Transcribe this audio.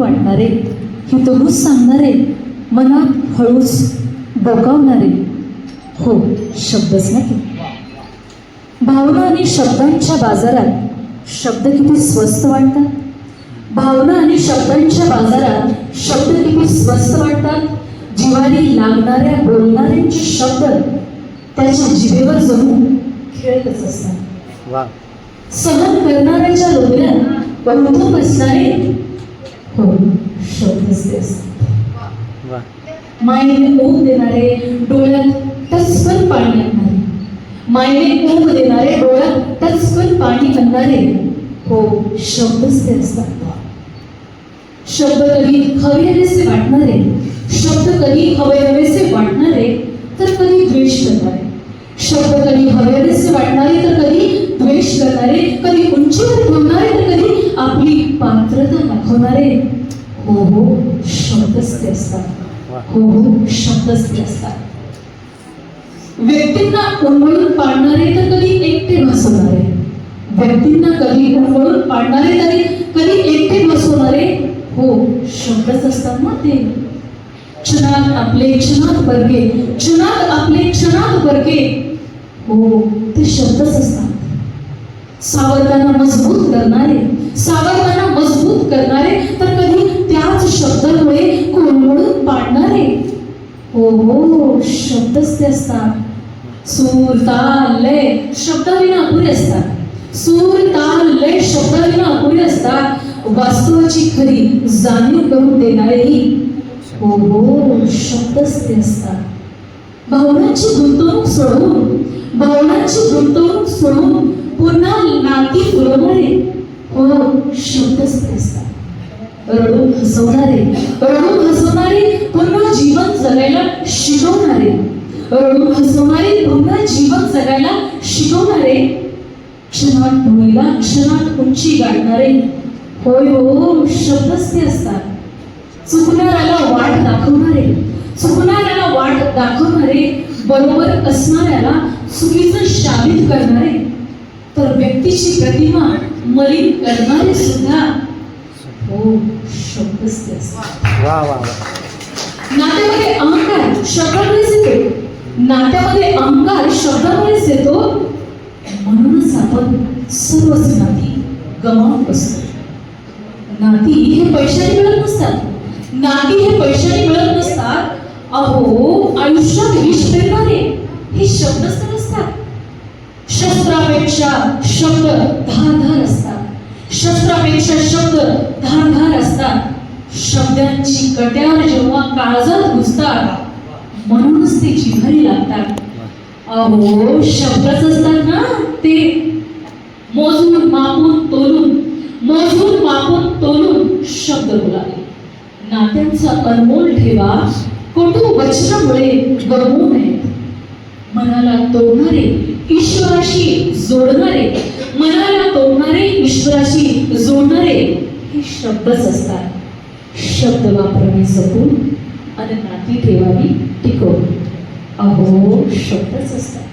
वाटणारे हितगुज सांगणारे मनात हळूच डोकावणारे हो शब्दच नाही. भावना आणि शब्दांच्या बाजारात शब्द किती स्वस्त वाटतात? भावना आणि शब्दांच्या बाजारात शब्द किती स्वस्त वाटतात? जिवारी लागणाऱ्या बोलणाऱ्यांचे शब्द त्याच्या जिभेवर जणू खेळतच असतात. सहन करणाऱ्याच्या लोण्यात बहुतो बसणारे ते असतात. वा. मायेने ऊब देणारे डोळ्यात टचकन पाणी आणणारे. मायेने ऊब देणारे डोळ्यात टचकन पाणी आणणारे. हो शब्दच ते असतात. शब्द कधी हवे हवेसे वाटणारे. शब्द कधी हवे हवेसे हो हो शब्दच ते असतात. हो हो शब्दच ते असतात. व्यक्तींना उन्मळून पाडणारे तर कधी एकटे बसवणारे व्यक्तींना कधी उन्मळून पाडणारे तरी कधी एकटे बसवणारे हो शब्दच असतात ना ते. क्षणात आपले क्षणात परके क्षणात आपले क्षणात परके हो ते शब्दच असतात. सावरताना मजबूत करणारे. सावरताना मजबूत करणारे तर कधी त्याच शब्दामुळे कोलमडून पाडणारे हो शब्दच ते असतात. सूर ताल लय शब्दाविना अपुरे असतात. सूर ताल लय शब्दाविना अपुरे असतात. वास्तवाची खरी जाणीव करून देणारेही हो हो शब्दच ते असतात. भावनांची गुंतवणूक सोडवून भावनांची गुंतवणूक सोडून पुन्हा नाती पुरवणारे हो शब्दच ते असतात. रडून हसवणारे रडून हसवणारे पुन्हा जीवन जगायला शिकवणारे. रडून हसवणारे पुन्हा जीवन जगायला शिकवणारे. क्षणात भूमीला क्षणात उंची गाठणारे. होय हो शब्दच ते असतात. चुकणाऱ्याला वाट दाखवणारे. चुकणाऱ्याला वाट दाखवणारे. बरोबर असणाऱ्याला चुकीचं शाबित करणारे. तर व्यक्तीची प्रतिमा मलिन करणारे सुद्धा. हो शब्दच ते असतात वा वा. नात्यामध्ये अहंकार शब्दामुळेच येतो नात्यामध्ये अहंकार शब्दामुळेच येतो म्हणूनच आपण सर्वच नाती गमावून बसतो. नाती हे पैशाने मिळत नसतात. नाती हे पैशाने मिळत नसतात. अहो आयुष्यात विष पेरणारे हे शब्दच तर असतात शस्त्रापेक्षा शब्द धारधार असतात. शस्त्रापेक्षा शब्द शब्दांची कट्यार जेव्हा काळजात घुसतात म्हणूनच ते जिव्हारी लागतात. अहो शब्दच असतात ना ते. मोजून मापून तोलून मोजून मापून तोलून शब्द बोलावे. नात्यांचा अनमोल ठेवा कटू वचनामुळे गमवू नयेत मनाला तोडणारे ईश्वराशी जोडणारे मनाला तोडणारे ईश्वराशी जोडणारे हे शब्दच असतात. शब्द वापरणे जपून आणि नाती ठेवावी टिकवून अहो शब्दच असतात थँक्यू धन्यवाद वा